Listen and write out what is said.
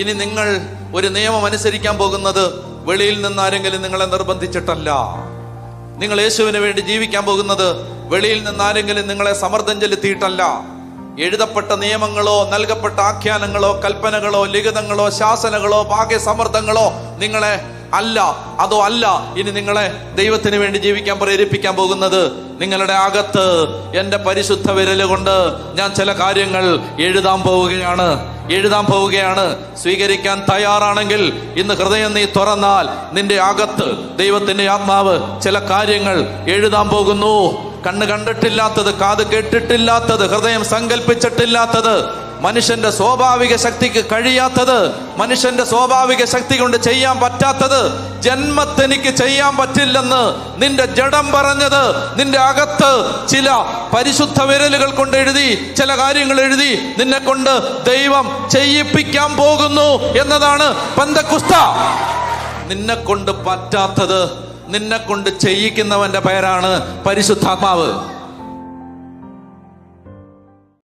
ഇനി നിങ്ങൾ ഒരു നിയമം അനുസരിക്കാൻ പോകുന്നത് വെളിയിൽ നിന്ന് ആരെങ്കിലും നിങ്ങളെ നിർബന്ധിച്ചിട്ടല്ല. നിങ്ങൾ യേശുവിന് വേണ്ടി ജീവിക്കാൻ പോകുന്നത് വെളിയിൽ നിന്ന് ആരെങ്കിലും നിങ്ങളെ സമ്മർദ്ദം ചെലുത്തിയിട്ടല്ല. എഴുതപ്പെട്ട നിയമങ്ങളോ നൽകപ്പെട്ട ആഖ്യാനങ്ങളോ കൽപ്പനകളോ ലിഖിതങ്ങളോ ശാസനകളോ ഭാഗ്യസമ്മർദ്ദങ്ങളോ നിങ്ങളെ അല്ല അതോ അല്ല ഇനി നിങ്ങളെ ദൈവത്തിന് വേണ്ടി ജീവിക്കാൻ പ്രേരിപ്പിക്കാൻ പോകുന്നത് നിങ്ങളുടെ അകത്ത് എന്റെ പരിശുദ്ധ വിരൽ കൊണ്ട് ഞാൻ ചില കാര്യങ്ങൾ എഴുതാൻ പോവുകയാണ്. എഴുതാൻ പോവുകയാണ്. സ്വീകരിക്കാൻ തയ്യാറാണെങ്കിൽ ഇന്ന് ഹൃദയം നീ തുറന്നാൽ നിന്റെ അകത്ത് ദൈവത്തിന്റെ ആത്മാവ് ചില കാര്യങ്ങൾ എഴുതാൻ പോകുന്നു. കണ്ണ് കണ്ടിട്ടില്ലാത്തത് കാത് കേട്ടിട്ടില്ലാത്തത് ഹൃദയം സങ്കല്പിച്ചിട്ടില്ലാത്തത് മനുഷ്യന്റെ സ്വാഭാവിക ശക്തിക്ക് കഴിയാത്തത് മനുഷ്യന്റെ സ്വാഭാവിക ശക്തി കൊണ്ട് ചെയ്യാൻ പറ്റാത്തത് ജന്മത്തെനിക്ക് ചെയ്യാൻ പറ്റില്ലെന്ന് നിന്റെ ജഡം പറഞ്ഞത് നിന്റെ അകത്ത് ചില പരിശുദ്ധ വിരലുകൾ കൊണ്ട് എഴുതി ചില കാര്യങ്ങൾ എഴുതി നിന്നെ കൊണ്ട് ദൈവം ചെയ്യിപ്പിക്കാൻ പോകുന്നു എന്നതാണ് പന്തക്കുസ്ത. നിന്നെ കൊണ്ട് പറ്റാത്തത് നിന്നെ കൊണ്ട് ചെയ്യിക്കുന്നവന്റെ പേരാണ് പരിശുദ്ധാത്മാവ്.